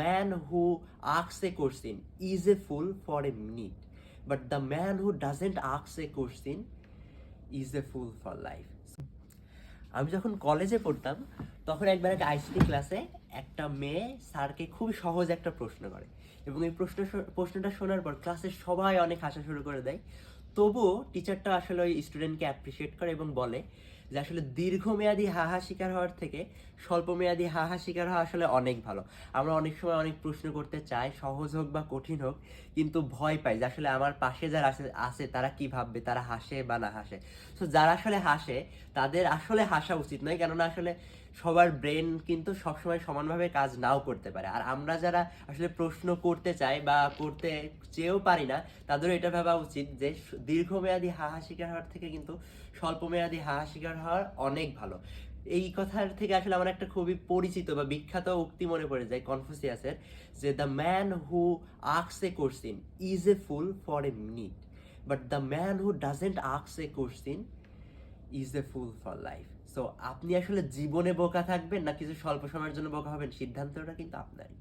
Man who asks a question is a fool for a minute but the man who doesn't আক্স a question is a fool for life আমি যখন কলেজে পড়তাম, তখন একবার একটা ICT ক্লাসে একটা মেয়ে স্যারকে খুব সহজ একটা প্রশ্ন করে এবং এই প্রশ্ন প্রশ্নটা শোনার পর ক্লাসের সবাই অনেক হাসা শুরু করে দেয়। তবুও টিচারটা আসলে ওই স্টুডেন্টকে অ্যাপ্রিসিয়েট করে এবং বলে যে আসলে দীর্ঘমেয়াদী হাহা শিকার হওয়ার থেকে স্বল্পমেয়াদী হাহা শিকার হওয়া আসলে অনেক ভালো। আমরা অনেক সময় অনেক প্রশ্ন করতে চাই, সহজ হোক বা কঠিন হোক, কিন্তু ভয় পাই যে আসলে আমার পাশে যারা আছে আছে তারা কি ভাববে, তারা হাসে বা না হাসে। তো যারা আসলে হাসে, তাদের আসলে হাসা উচিত নয়, কেননা আসলে সবার ব্রেন কিন্তু সবসময় সমানভাবে কাজ নাও করতে পারে। আর আমরা যারা আসলে প্রশ্ন করতে চাই বা করতে চেয়েও পারি না, তাদেরও এটা ভাবা উচিত যে স- দীর্ঘমেয়াদী হাহা শিকার হওয়ার থেকে কিন্তু স্বল্পমেয়াদী হাহা শিকার হওয়ার অনেক ভালো। এই কথার থেকে আসলে আমার একটা খুবই পরিচিত বা বিখ্যাত উক্তি মনে পড়ে যায় কনফুসিয়াসের, যে the man who asks a question is a fool for a minute but the man who doesn't আক্স a question is a fool for life so আপনি আসলে জীবনে বোকা থাকবেন না কিছু স্বল্প সময়ের জন্য বোকা হবেন? সিদ্ধান্তটা কিন্তু আপনারই।